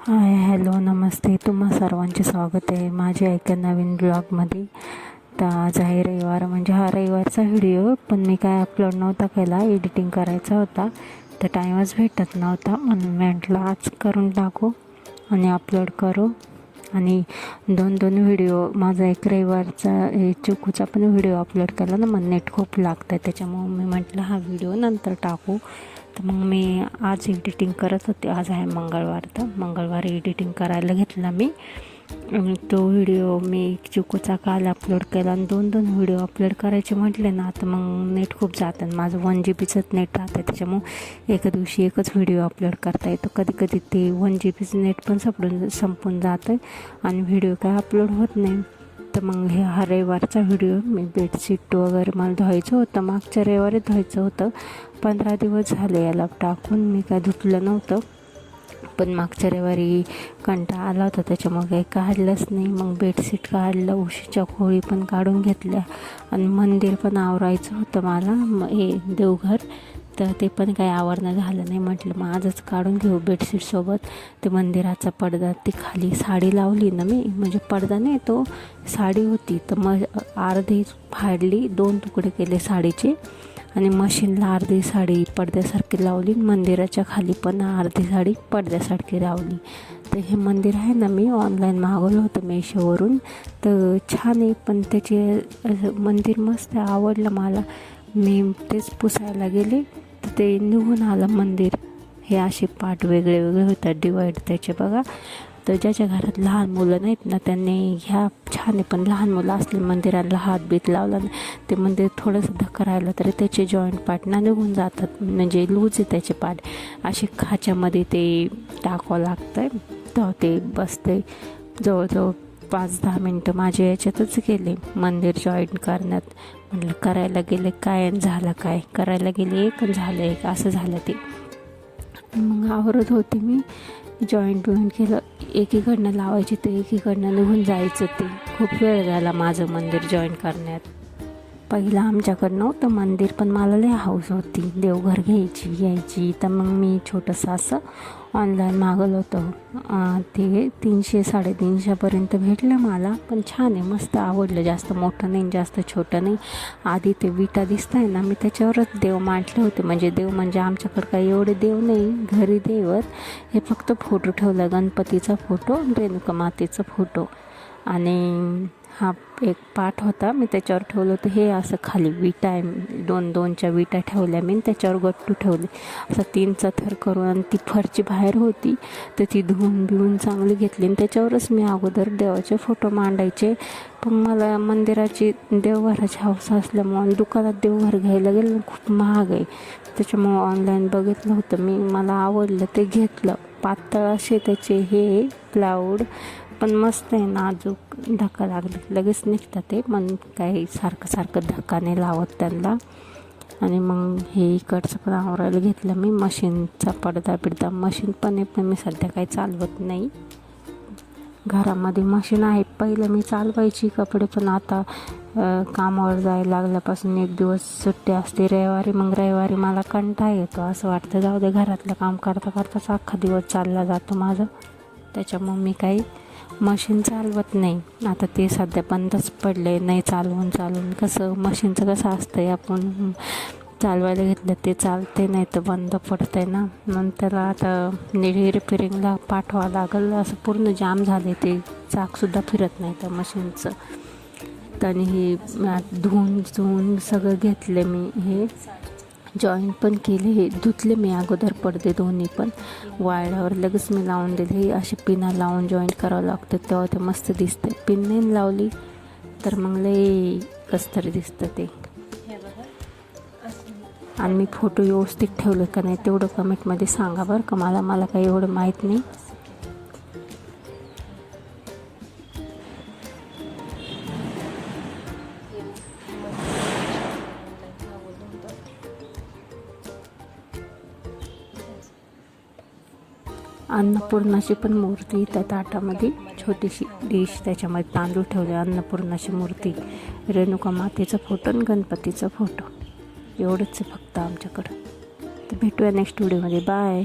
Hi hello नमस्ते. तुम्हा सर्वांचे स्वागत आहे माझ्या एका नवीन ब्लॉगमध्ये. तर आज आहे रविवार म्हणजे हा रविवारचा व्हिडिओ पण मी काय अपलोड नव्हता केला एडिटिंग करायचा होता. तर टाईमच भेटत नव्हता म्हणून म्हटलं आज करून टाकू आणि अपलोड करू. आणि दोन दोन व्हिडिओ माझा एक रविवारचा हे चिकूचा पण व्हिडिओ अपलोड केला ना मग नेट खूप लागतं आहे त्याच्यामुळं मी म्हटलं हा व्हिडिओ नंतर टाकू. तर मग मी आज एडिटिंग करत होते आज आहे मंगळवार तर मंगळवारी एडिटिंग करायला घेतला मी. तो व्हिडिओ मी चिकूचा काल अपलोड केला आणि दोन दोन व्हिडिओ अपलोड करायचे म्हटले ना तर मग नेट खूप जातं आणि माझं वन जी बीचंच नेट राहतं त्याच्यामुळं एका दिवशी एकच व्हिडिओ अपलोड करता येतो. कधी कधी ते वन जी बीचं नेट पण संपून संपून जातं आणि व्हिडिओ काय अपलोड होत नाही. तर मग हे हा रविवारचा व्हिडिओ मी बेडशीट वगैरे मला धुवायचं होतं मागच्या रविवारी धुवायचं होतं. पंधरा दिवस झाले याला टाकून मी काय धुतलं नव्हतं. पण मागच्या रविवारी कंटाळा आला होता त्याच्यामुळे काही काढलंच नाही. मग बेडशीट काढलं उशीच्या खोळी पण काढून घेतल्या. आणि मंदिर पण आवरायचं होतं मला मग हे देवघर. तर ते पण काही आवरणं झालं नाही. म्हटलं मग आजच काढून घेऊ बेडशीटसोबत ते मंदिराचा पडदा ती खाली साडी लावली ना मी म्हणजे पडदा नाही तो साडी होती. तर मग अर्धी फाडली दोन तुकडे केले साडीचे. आणि मशीनला अर्धी साडी पडद्यासारखी लावली मंदिराच्या खाली पण अर्धी साडी पडद्यासारखी लावली. तर हे मंदिर आहे ना मी ऑनलाईन मागवलं होतं मेशोवरून. तर छान आहे पण त्याचे असं मंदिर मस्त आहे आवडलं मला. मी तेच पुसायला गेले तर ते निघून आलं मंदिर. हे असे पार्ट वेगळे वेगळे होतात डिवाईड त्याचे बघा. तर ज्याच्या घरात लहान मुलं नाहीत ना त्यांनी ह्या छान आहे पण लहान मुलं असले मंदिराला हात बीत लावला ना ते मंदिर थोडंसं करायला तरी त्याचे जॉईंट पार्ट ना निघून जातात. म्हणजे लूज आहे त्याचे पार्ट असे खाच्यामध्ये ते टाकावं लागतं आहे तर ते बसते. जवळजवळ पाच दहा मिनटं माझ्या याच्यातच गेले मंदिर जॉईन करण्यात. म्हटलं करायला गेले काय झालं काय? करायला गेले एक झालं एक. असं झालं ते. मग आवरत होते मी. जॉईंट विंट केलं. एकीकडनं लावायची तर एकीकडनं निघून जायचं ते. खूप वेळ झाला माझं मंदिर जॉईन करण्यात. पहिलं आमच्याकडं नव्हतं मंदिर पण मला लय हाऊस होती. देवघर घ्यायची घ्यायची तर मग मी छोटंसं असं ऑनलाईन मागवलं होतं. ते तीनशे साडेतीनशेपर्यंत भेटलं मला. पण छान आहे मस्त आवडलं. जास्त मोठं नाही जास्त छोटं नाही. आधी ते विटा दिसत आहे ना मी त्याच्यावरच देव मांडले होते. म्हणजे देव म्हणजे आमच्याकडं काही एवढे देव नाही घरी देवत. हे फक्त फोटो ठेवला. गणपतीचा फोटो रेणुका मातेचा फोटो आणि हा एक पाठ होता. मी त्याच्यावर ठेवलं होतं. हे असं खाली विटा आहे. दोन दोनच्या विटा ठेवल्या मी त्याच्यावर गट्टू ठेवले. असं तीनचा थर करून आणि ती फरची बाहेर होती. तर ती धुवून बिवून चांगली घेतली आणि त्याच्यावरच मी अगोदर देवाचे फोटो मांडायचे. पण मला मंदिराची देवघराची हौसा असल्यामुळं दुकानात देवघर घ्यायला गेलं खूप महाग आहे. त्याच्यामुळं ऑनलाईन बघितलं होतं. मी मला आवडलं ते घेतलं. पातळ असे त्याचे हे प्लाऊड पण मस्त आहे नाजूक धक्का लागले. लगेच निघतात ते पण काही सारखं सारखं धक्काने नाही लावत त्यांना. आणि मग हे इकडचं पण आवरायला घेतलं मी मशीनचा पडदा बिडदा मशीन पण आहे पण मी सध्या काही चालवत नाही. घरामध्ये मशीन आहे. पहिलं मी चालवायची कपडे पण आता कामावर जायला लागल्यापासून एक दिवस सुट्टी असते. रविवारी मग रविवारी मला कंटाळा येतो. असं वाटतं जाऊ दे घरातलं काम करता करताच अख्खा दिवस चालला जातो माझं. त्याच्यामुळं मी काही मशीन चालवत नाही. आता ते सध्या बंदच पडले नाही चालवून चालवून. कसं मशीनचं कसं असतं आहे आपण? चालवायला घेतलं ते चालते नाही तर बंद पडतं आहे ना. नंतर आता निडी रिपेरिंगला पाठवावं लागलं असं पूर्ण जाम झाले ते चाकसुद्धा फिरत नाही त्या मशीनचं. आणि हे धुवून धुवून सगळं घेतले मी हे. जॉईंट पण केले हे धुतले मी अगोदर पडदे दोन्ही पण. वाळल्यावर लगेच मी लावून दिले असे पिना लावून जॉईंट करावं लागतं तेव्हा ते मस्त दिसते पिन नाही लावली तर मग लई कसं तरी दिसतं ते. आणि मी फोटो व्यवस्थित ठेवले का नाही तेवढं कमेंटमध्ये सांगा बरं का. मला मला काही एवढं माहीत नाही. अन्नपूर्णाची पण मूर्ती त्या ताटामध्ये. छोटीशी डिश त्याच्यामध्ये तांदूळ ठेवले. अन्नपूर्णाची मूर्ती. रेणुका मातेचा फोटो आणि गणपतीचा फोटो एवढंच आहे फक्त आमच्याकडं. तर भेटूया नेक्स्ट व्हिडिओमध्ये बाय